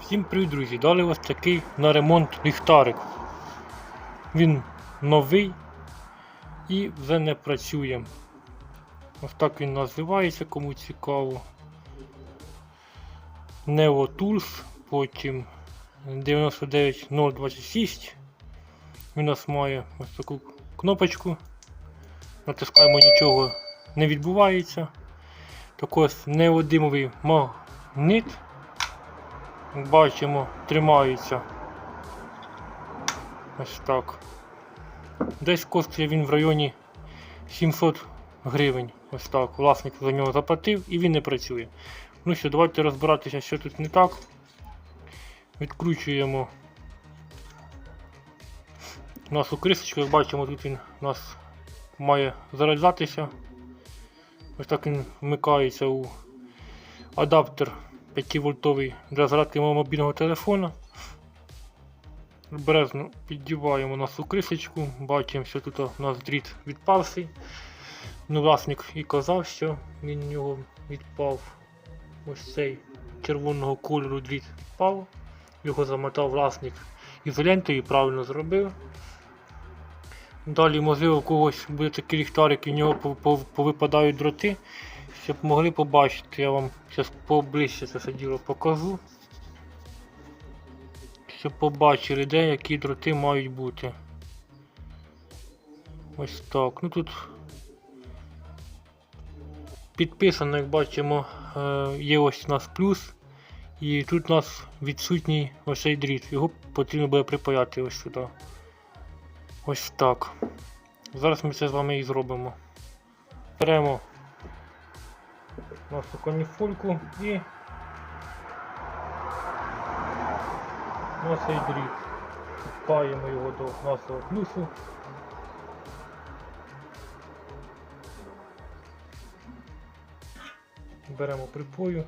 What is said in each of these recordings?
Всім привіт, друзі! Дали ось такий на ремонт ліхтарик. Він новий і вже не працює. Ось так він називається, кому цікаво. Neo Tools, потім 99026. Він у нас має ось таку кнопочку. Натискаємо нічого не відбувається. Також неодимовий магнит. Бачимо, тримається. Ось так. Десь коштує він в районі 700 гривень. Ось так. Власник за нього заплатив і він не працює. Ну що, давайте розбиратися, що тут не так. Відкручуємо нашу крисочку, як бачимо, тут він у нас має заряджатися. Ось так він вмикається у адаптер 5 вольтовий для зарядки мого мобільного телефона. Бережно піддіваємо нашу крисочку, бачимо, що тут у нас дріт відпавший. Ну, власник і казав, що він нього відпав. Ось цей червоного кольору дріт впав. Його замотав власник ізолентою і правильно зробив. Далі, можливо, у когось буде такий ліхтарик і в нього пов- пов- повипадають дроти, щоб могли побачити. Я вам зараз поближче це все діло покажу. Щоб побачили, де які дроти мають бути. Ось так. Ну тут підписано, як бачимо, е, є ось у нас плюс. І тут у нас відсутній ось цей дріт. Його потрібно буде припаяти ось сюди. Ось так. Зараз ми це з вами і зробимо. Беремо нашу каніфольку і цей дріт. Підпаємо його до нашого плюсу. Беремо припою.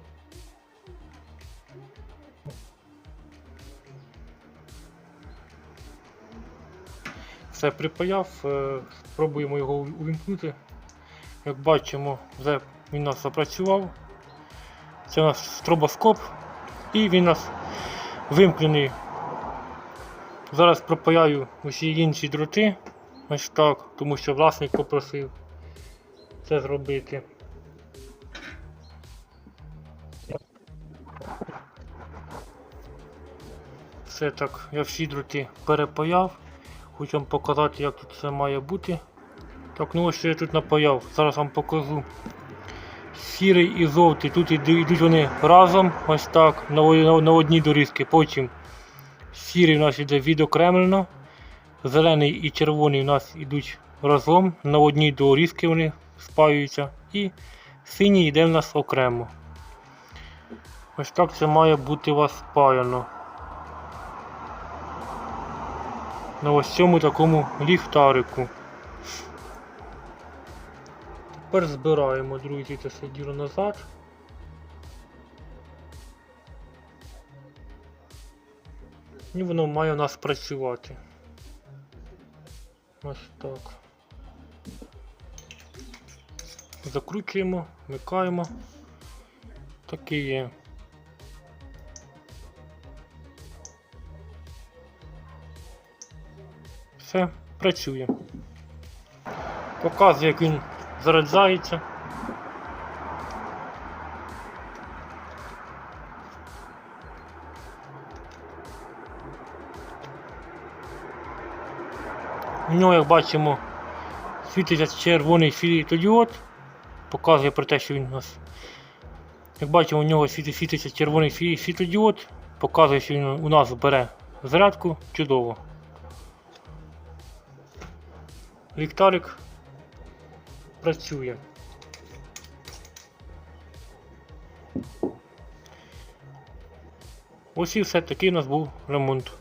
Все припаяв, е, спробуємо його увімкнути. Як бачимо, вже він нас запрацював. Це у нас стробоскоп і він у нас вимкнений. Зараз пропаяю усі інші дроти. Ось так, тому що власник попросив це зробити. Все так, я всі дроти перепаяв. Хочу вам показати, як тут все має бути. Так, ну ось що я тут напаяв. Зараз вам покажу. Сірий і жовтий. Тут йдуть вони разом, ось так, на, одній дорізки. Потім сірий у нас іде відокремлено. Зелений і червоний у нас йдуть разом. На одній дорізки вони спаюються. І синій йде в нас окремо. Ось так це має бути у вас спаяно. на ось цьому такому ліхтарику. Тепер збираємо, друзі, це все діло назад. І воно має у нас працювати. Ось так. Закручуємо, вмикаємо. Так і є. Все, працює. Показує, як він заряджається. У нього, як бачимо, світиться червоний світодіод. Показує про те, що він у нас. Як бачимо, у нього світиться червоний сві- світодіод. Показує, що він у нас бере зарядку. Чудово. Ліхтарик працює. Ось і все такий у нас був ремонт.